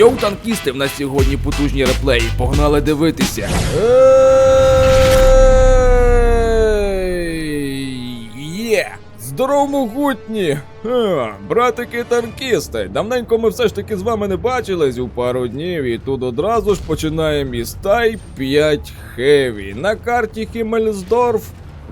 Йоу, танкісти, в нас сьогодні потужні реплеї. Погнали дивитися. Є! Здорово, братики танкісти! Давненько ми все ж таки з вами не бачились у пару днів, і тут одразу ж починаємо із Тай 5 Хеві на карті Хіммельсдорф.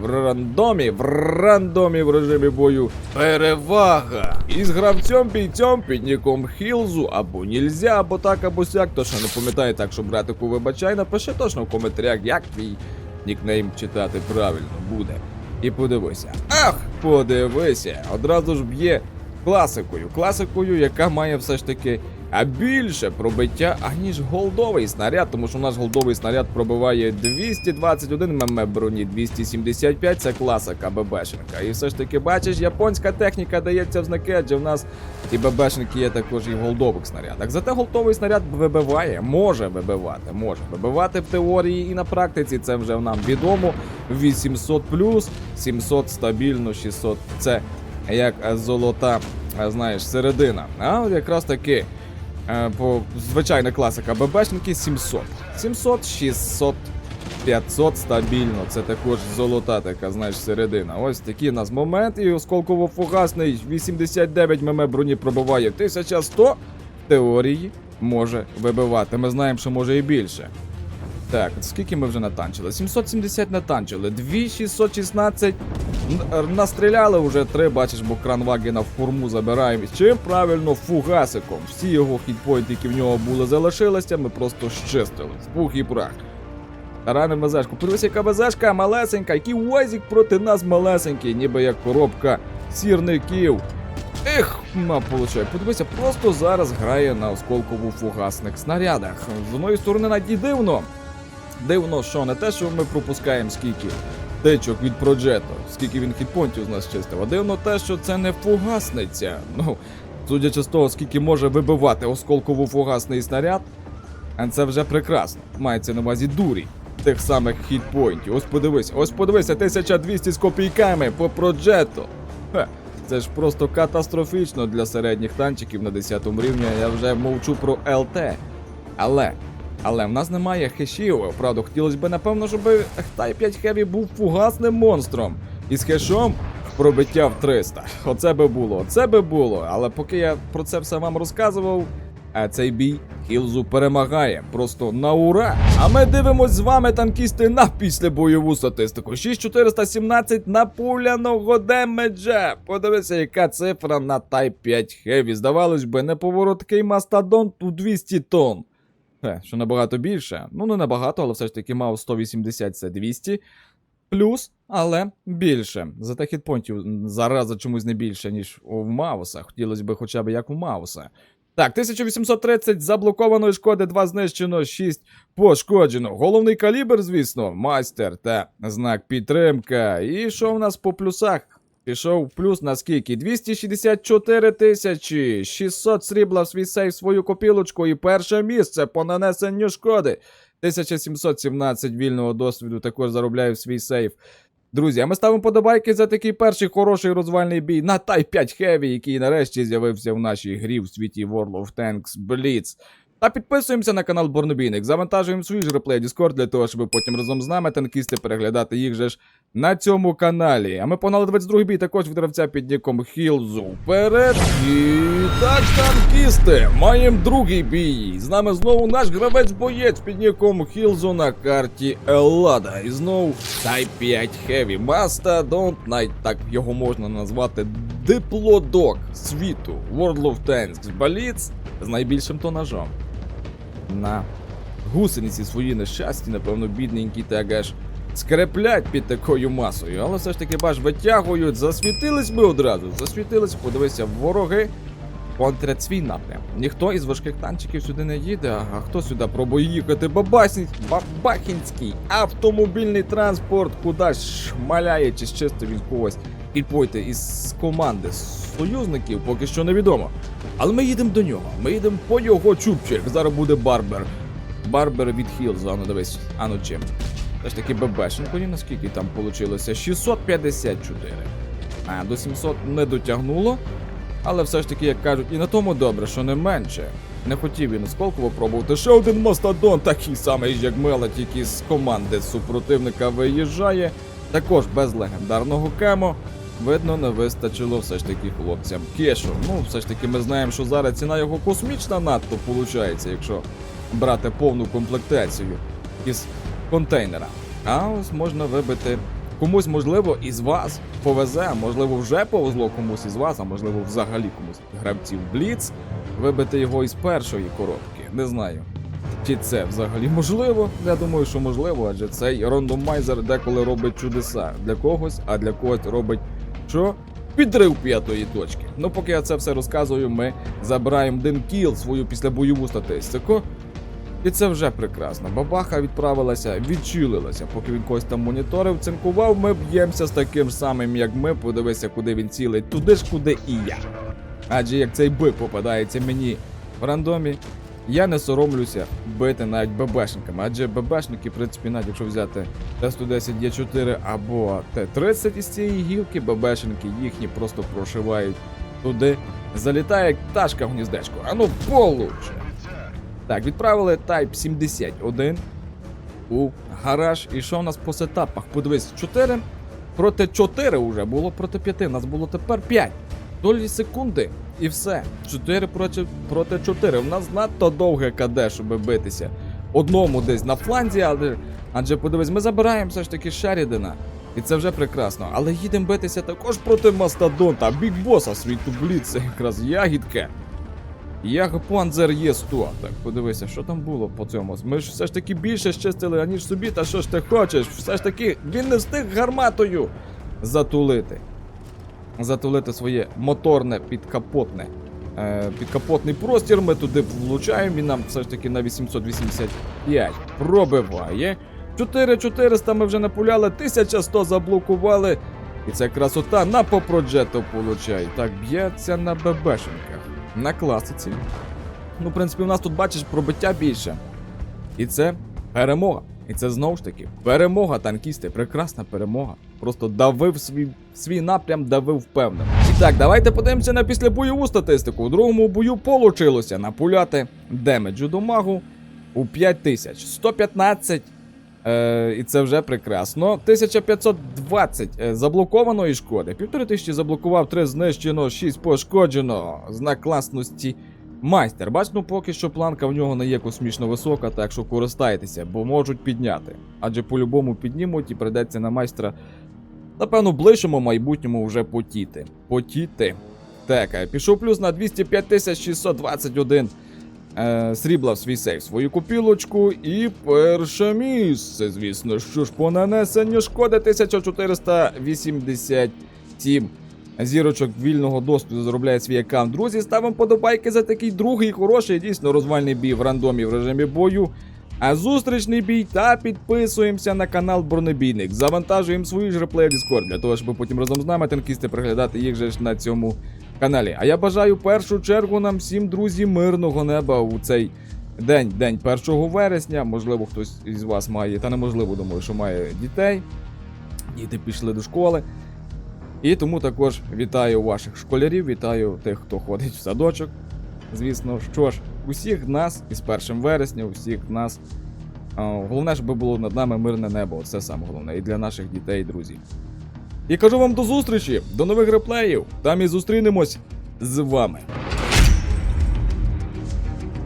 В рандомі, в рандомі в режимі бою. Перевага! Із гравцем бійцем під ніком Хілзу або нільзя, або так, або сяк. То що не пам'ятає, так що братику вибачай, напиши точно в коментарях, як твій нікнейм читати правильно буде. І подивися. Ах, подивися! Одразу ж б'є класикою. Класикою, яка має все ж таки а більше пробиття, аніж голдовий снаряд, тому що наш голдовий снаряд пробиває 221 мм броні, 275 це класика ББшенка. І все ж таки, бачиш, японська техніка дається в знаки, адже в нас і ББшники є також і в голдових снарядах. Зате голдовий снаряд вибиває, може вибивати, може вибивати в теорії і на практиці це вже нам відомо. 800 плюс, 700 стабільно, 600 це як золота, знаєш, середина. А от якраз таки. Е, по звичайна класика ББшники 700. 700, 600, 500 стабільно. Це також золота така, знаєш, середина. Ось такий у нас момент. І осколково-фугасний 89 мм броні пробиває 1100. В теорії може вибивати. Ми знаємо, що може і більше. Так, скільки ми вже натанчили? 770 натанчили, 2616 настріляли вже три, бачиш, бо кранвагена в форму забираємо. Чим правильно фугасиком. Всі його хітпойнти, які в нього були, залишилися, ми просто щистили. В пух і прах. Тараним ВЗшку. Подивися, яка ВЗшка малесенька, який уазик проти нас малесенький, ніби як коробка сірників. Ех, ма получай. Подивися, просто зараз грає на осколково-фугасних снарядах. З одної сторони навіть і дивно. Дивно, що не те, що ми пропускаємо скільки тичок від проджету, скільки він хітпонтів з нас чистив, а дивно те, що це не фугасниця. Ну, судячи з того, скільки може вибивати осколково-фугасний снаряд, а це вже прекрасно. Мається на увазі дурі тих самих хітпойнтів. Ось подивись, ось подивися, 1200 з копійками по проджету. Хе, це ж просто катастрофічно для середніх танчиків на 10 рівні, я вже мовчу про ЛТ. Але, але в нас немає хешів. Правда, хотілося б, напевно, щоб Тай 5 Heavy був фугасним монстром. І з хешом пробиття в 300. Оце би було, це би було. Але поки я про це все вам розказував, а цей бій Хілзу перемагає просто на ура. А ми дивимось з вами, танкісти, на післябойову статистику. 6417 напуляного демеджа. Подивися, яка цифра на Type 5 Heavy. Здавалось би, неповороткий мастодонт у 200 тонн. Хе, що набагато більше. Ну, не набагато, але все ж таки мав 180 це 200. Плюс, але більше. Зате хітпонтів зараза чомусь не більше, ніж у Мауса. Хотілося б хоча б як у Мауса. Так, 1830 заблокованої шкоди, 2 знищено, 6 пошкоджено. Головний калібр, звісно, майстер та знак підтримка. І що в нас по плюсах? Пішов плюс на скільки? 264 тисячі, 600 срібла в свій сейф свою копілочку і перше місце по нанесенню шкоди. 1717 вільного досвіду також заробляє в свій сейф. Друзі, а ми ставимо подобайки за такий перший хороший розвальний бій на Тай 5 Heavy, який нарешті з'явився в нашій грі в світі World of Tanks Blitz. Та підписуємося на канал Борнобійник, завантажуємо свій ж реплей Discord для того, щоб потім разом з нами танкісти переглядати їх же ж на цьому каналі. А ми погнали 22 бій також від гравця під ніком Хілзу. Вперед! І так, танкісти, маємо другий бій. З нами знову наш гравець-боєць під ніком Хілзу на карті Еллада. І знову Type 5 Heavy Mastodon, навіть так його можна назвати диплодок світу World of Tanks Blitz з найбільшим тонажом. На гусениці свої нещасті, напевно, бідненькі так аж скреплять під такою масою, але все ж таки бач, витягують, засвітились ми одразу, засвітились, подивися, вороги контрять напрям. Ніхто із важких танчиків сюди не їде, а хто сюди пробує їхати? Бабахінський автомобільний транспорт, куди шмаляє чи чисто він когось підпойте із команди союзників, поки що невідомо. Але ми їдемо до нього, ми їдемо по його чубчик. Зараз буде Барбер. Барбер від Хілзу, ану дивись, ану чим. Все ж таки ББшенко, ні наскільки там вийшло? 654. А, до 700 не дотягнуло. Але все ж таки, як кажуть, і на тому добре, що не менше. Не хотів він Сколково пробувати. Ще один мастодон, такий самий, як Мела, тільки з команди супротивника виїжджає. Також без легендарного кемо. Видно, не вистачило все ж таки хлопцям кешу. Ну, все ж таки, ми знаємо, що зараз ціна його космічна надто виходить, якщо брати повну комплектацію із контейнера. А ось можна вибити комусь, можливо, із вас повезе, можливо, вже повезло комусь із вас, а можливо, взагалі комусь гравців Бліц, вибити його із першої коробки. Не знаю. Чи це взагалі можливо? Я думаю, що можливо, адже цей рандомайзер деколи робить чудеса для когось, а для когось робить що? Підрив п'ятої точки. Ну, поки я це все розказую, ми забираємо один кіл свою післябойову статистику. І це вже прекрасно. Бабаха відправилася, відчилилася, поки він когось там моніторив, цинкував, ми б'ємося з таким самим, як ми. Подивися, куди він цілить, туди ж, куди і я. Адже як цей бик попадається мені в рандомі, я не соромлюся бити навіть ББшниками. Адже ББшники, в принципі, навіть якщо взяти Т-110 Є4 або Т-30 із цієї гілки, ББшники їхні просто прошивають туди. Залітає пташка в гніздечко. А ну получше! Так, відправили Type 71 у гараж. І що у нас по сетапах? Подивись, 4 проти 4 вже було проти 5. У нас було тепер 5. Долі секунди і все. 4 проти, проти 4. У нас надто довге КД, щоб битися. Одному десь на фланзі, але. Адже подивись, ми забираємо все ж таки Шерідена. І це вже прекрасно. Але їдемо битися також проти Мастодонта, бікбоса світу Бліц, якраз ягідка. Як Панзер є 100. Так, подивися, що там було по цьому. Ми ж все ж таки більше щастили, аніж собі, та що ж ти хочеш? Все ж таки, він не встиг гарматою затулити. Затулити своє моторне підкапотне. Е, підкапотний простір. Ми туди влучаємо. Він нам все ж таки на 885 пробиває. 4400 ми вже напуляли, 1100 заблокували. І це красота на попроджету получай. Так, б'ється на ББшенках. На класиці. Ну, в принципі, у нас тут бачиш пробиття більше. І це перемога. І це знову ж таки перемога танкісти. Прекрасна перемога. Просто давив свій, свій напрям, давив впевнено. І так, давайте подивимося на післябойову статистику. У другому бою получилося напуляти демеджу до магу у 5000. 115 Е, і це вже прекрасно. 1520 е, заблокованої шкоди. 1500 заблокував, 3 знищено, 6 пошкоджено. Знак класності майстер. Бач, ну поки що планка в нього не є космічно висока, так що користайтеся, бо можуть підняти. Адже по-любому піднімуть і прийдеться на майстра. Напевно, в ближчому майбутньому вже потіти. Потіти. Так, пішов плюс на 205 621 е, срібла в свій сейф свою купілочку і перше місце, звісно, що ж по нанесенню шкоди 1487 зірочок вільного доступу заробляє свій аккаунт. Друзі, ставимо подобайки за такий другий хороший, дійсно розвальний бій в рандомі в режимі бою. А зустрічний бій та підписуємося на канал Бронебійник. Завантажуємо свої ж реплеї Discord, для того, щоб потім разом з нами танкісти приглядати їх же ж на цьому каналі. А я бажаю першу чергу нам всім, друзі, мирного неба у цей день, день 1 вересня. Можливо, хтось із вас має, та неможливо, думаю, що має дітей. Діти пішли до школи. І тому також вітаю ваших школярів, вітаю тих, хто ходить в садочок. Звісно, що ж, усіх нас із 1 вересня, усіх нас. Головне, щоб було над нами мирне небо. Це саме головне і для наших дітей, друзі. І кажу вам до зустрічі, до нових реплеїв. Там і зустрінемось з вами.